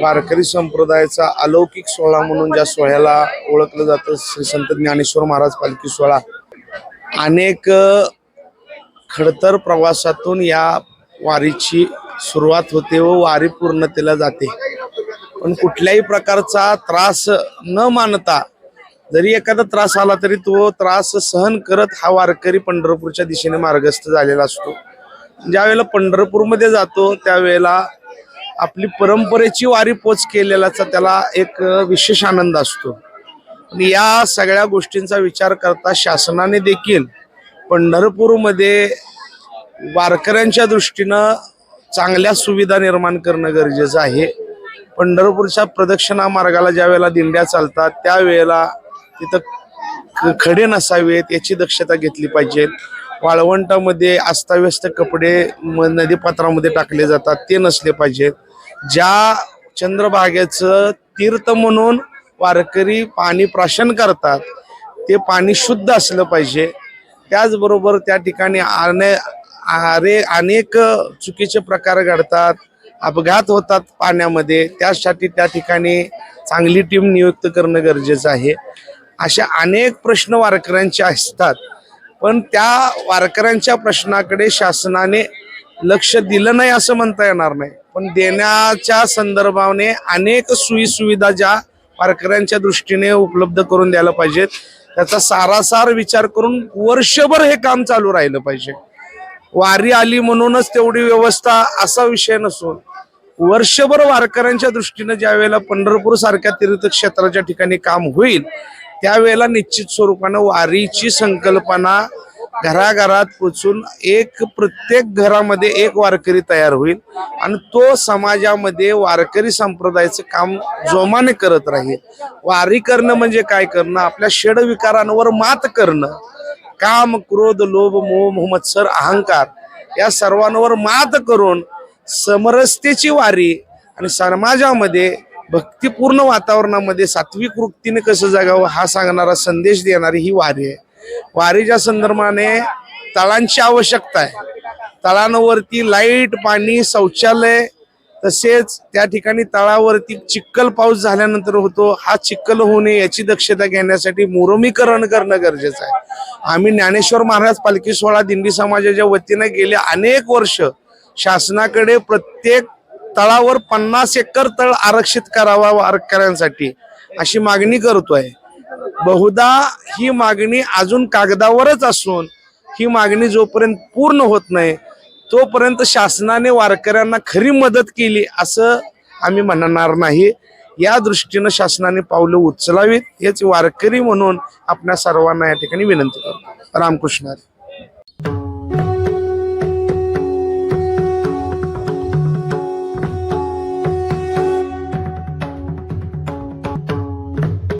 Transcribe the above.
वारकरी संप्रदायाचा अलौकिक सोहळा म्हणून ज्या सोहळ्याला ओळखलं जातं श्री संत ज्ञानेश्वर महाराज पालखी सोहळा. अनेक खडतर प्रवासातून या वारीची सुरुवात होते व वारी पूर्णतेला जाते. पण कुठल्याही प्रकारचा त्रास न मानता जरी एखादा त्रास आला तरी तो त्रास सहन करत हा वारकरी पंढरपूरच्या दिशेने मार्गस्थ झालेला असतो. ज्या वेळेला पंढरपूरमध्ये जातो त्यावेळेला आपली परंपरेची वारी पोच केलेल्याचा त्याला एक विशेष आनंद असतो. या सगळ्या गोष्टींचा विचार करता शासनाने देखील पंढरपूरमध्ये वारकऱ्यांच्या दृष्टीनं चांगल्या सुविधा निर्माण करणं गरजेचं आहे. पंढरपूरच्या प्रदक्षिणा मार्गाला ज्या वेळेला दिंड्या चालतात त्यावेळेला तिथं ख- खडे नसावेत याची दक्षता घेतली पाहिजे वाळवंटामध्ये अस्ताव्यस्त कपडे नदीपात्रामध्ये टाकले जातात ते नसले पाहिजेत. ज्या चंद्रभागेचं तीर्थ म्हणून वारकरी पाणी प्राशन करतात ते पाणी शुद्ध असलं पाहिजे. त्याचबरोबर त्या ठिकाणी अने अरे अनेक चुकीचे प्रकार घडतात अपघात होतात पाण्यामध्ये. त्यासाठी त्या ठिकाणी चांगली टीम नियुक्त करणं गरजेचं आहे. अशा अनेक प्रश्न वारकऱ्यांचे असतात. पण त्या वारकऱ्यांच्या प्रश्नाकडे शासनाने लक्ष दिलं नाही असं म्हणता येणार नाही. पण देण्याच्या संदर्भाने अनेक सोयी सुविधा ज्या वारकऱ्यांच्या दृष्टीने उपलब्ध करून द्यायला पाहिजेत. त्याचा सारासार विचार करून वर्षभर हे काम चालू राहिलं पाहिजे. वारी आली म्हणूनच तेवढी व्यवस्था असा विषय नसून वर्षभर वारकऱ्यांच्या दृष्टीनं ज्या वेळेला पंढरपूर सारख्या तीर्थक्षेत्राच्या ठिकाणी काम होईल त्यावेळेला निश्चित स्वरूपानं वारीची संकल्पना घराघरात पोचून एक प्रत्येक घरामध्ये एक वारकरी तयार होईल आणि तो समाजामध्ये वारकरी संप्रदायाचं काम जोमाने करत राहील. वारी करणं म्हणजे काय करणं? आपल्या षडविकारांवर मात करणं. काम क्रोध लोभ मोह मत्सर अहंकार या सर्वांवर मात करून समरसतेची वारी आणि समाजामध्ये भक्तिपूर्ण वातावरणामध्ये सात्विक वृत्तीने कसं जगावं हा सांगणारा संदेश देणारी ही वारी आहे. वारीच्या संदर्भाने तळांची आवश्यकता आहे. तळांवरती लाइट पाणी शौचालय तसेच त्या ठिकाणी तळावरती चिक्कल पाऊस झाल्यानंतर होतो. हा चिक्कल होऊ नये याची दक्षता घेण्यासाठी मोरमीकरण करणं गरजेचं आहे. आम्ही ज्ञानेश्वर महाराज पालखी सोहळा दिंडी समाजाच्या वतीने गेले अनेक वर्ष. शासनाकडे प्रत्येक तळावर पन्नास एकर तळ आरक्षित करावा वारकऱ्यांसाठी अशी मागणी करतोय. बहुधा ही मागणी अजून कागदावरच असून ही मागणी जोपर्यंत पूर्ण होत नाही तोपर्यंत शासनाने वारकऱ्यांना खरी मदत केली असं आम्ही म्हणणार नाही. या दृष्टीनं शासनाने पावलं उचलावीत. हेच वारकरी म्हणून आपल्या सर्वांना या ठिकाणी विनंती करतो. रामकृष्ण